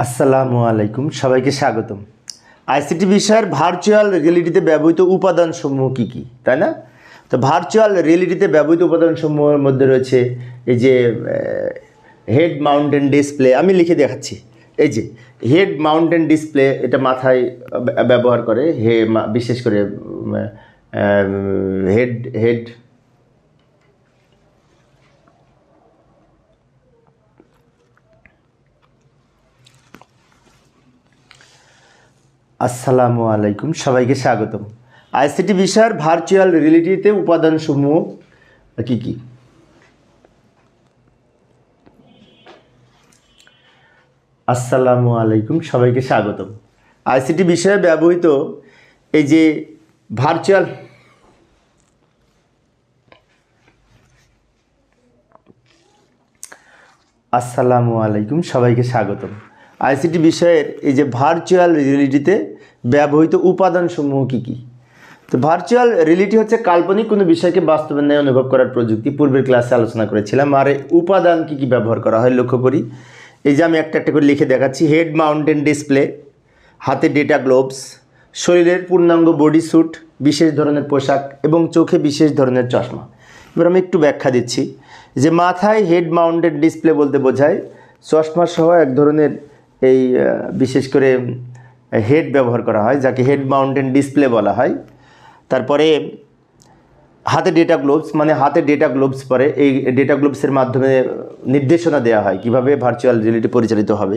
আসসালামু আলাইকুম, সবাইকে স্বাগতম। আইসিটি বিষয়ের ভার্চুয়াল রিয়েলিটিতে ব্যবহৃত উপাদানসমূহ কী কী, তাই না? তো ভার্চুয়াল রিয়েলিটিতে ব্যবহৃত উপাদানসমূহের মধ্যে রয়েছে এই যে হেড মাউন্টেন ডিসপ্লে আমি লিখে দেখাচ্ছি। এই যে হেড মাউন্টেন ডিসপ্লে এটা মাথায় ব্যবহার করে, হে বিশেষ করে হেড হেড আসসালামু আলাইকুম, সবাইকে স্বাগতম। আইসিটি বিষয়ের ভার্চুয়াল রিয়েলিটিতে উপাদানসমূহ কি কি? আসসালামু আলাইকুম, সবাইকে স্বাগতম। আইসিটি বিষয়ে ব্যবহৃত এই যে ভার্চুয়াল আসসালামু আলাইকুম, সবাইকে স্বাগতম। আইসিটি বিষয়ের এই যে ভার্চুয়াল রিয়েলিটিতে ব্যবহৃত উপাদানসমূহ কী কী? তো ভার্চুয়াল রিয়েলিটি হচ্ছে কাল্পনিক কোনো বিষয়কে বাস্তবায়নে অনুভব করার প্রযুক্তি। পূর্বের ক্লাসে আলোচনা করেছিলাম। আর উপাদান কী কী ব্যবহার করা হয় লক্ষ্য করি। এই যে আমি একটা একটা করে লিখে দেখাচ্ছি। হেড, মাউন্টেন ডিসপ্লে, হাতে ডেটা গ্লোভস, শরীরের পূর্ণাঙ্গ বডি স্যুট বিশেষ ধরনের পোশাক এবং চোখে বিশেষ ধরনের চশমা। এবার আমি একটু ব্যাখ্যা দিচ্ছি। যে মাথায় হেড মাউন্টেড ডিসপ্লে বলতে বোঝায়, চশমা সহ এক ধরনের এই বিশেষ করে হেড ব্যবহার করা হয়, যাকে হেড মাউন্টেন ডিসপ্লে বলা হয়। তারপরে, হাতে ডেটা গ্লোভস মানে হাতে ডেটা গ্লোভস পরে এই ডেটা গ্লোভসের মাধ্যমে নির্দেশনা দেওয়া হয়, কীভাবে ভার্চুয়াল রিয়েলিটি পরিচালিত হবে।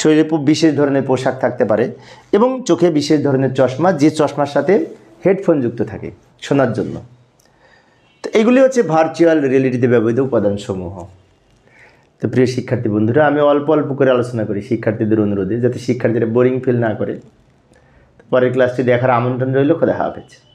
শরীরে বিশেষ ধরনের পোশাক থাকতে পারে এবং চোখে বিশেষ ধরনের চশমা, যে চশমার সাথে হেডফোন যুক্ত থাকে শোনার জন্য। তো এগুলি হচ্ছে ভার্চুয়াল রিয়েলিটিতে ব্যবহৃত উপাদানসমূহ। তো প্রিয় শিক্ষার্থী বন্ধুরা, আমি অল্প অল্প করে আলোচনা করি শিক্ষার্থীদের অনুরোধে, যাতে শিক্ষার্থীরা বোরিং ফিল না করে। পরের ক্লাসটি দেখার আমন্ত্রণ রইল, খোদা হাফেজ।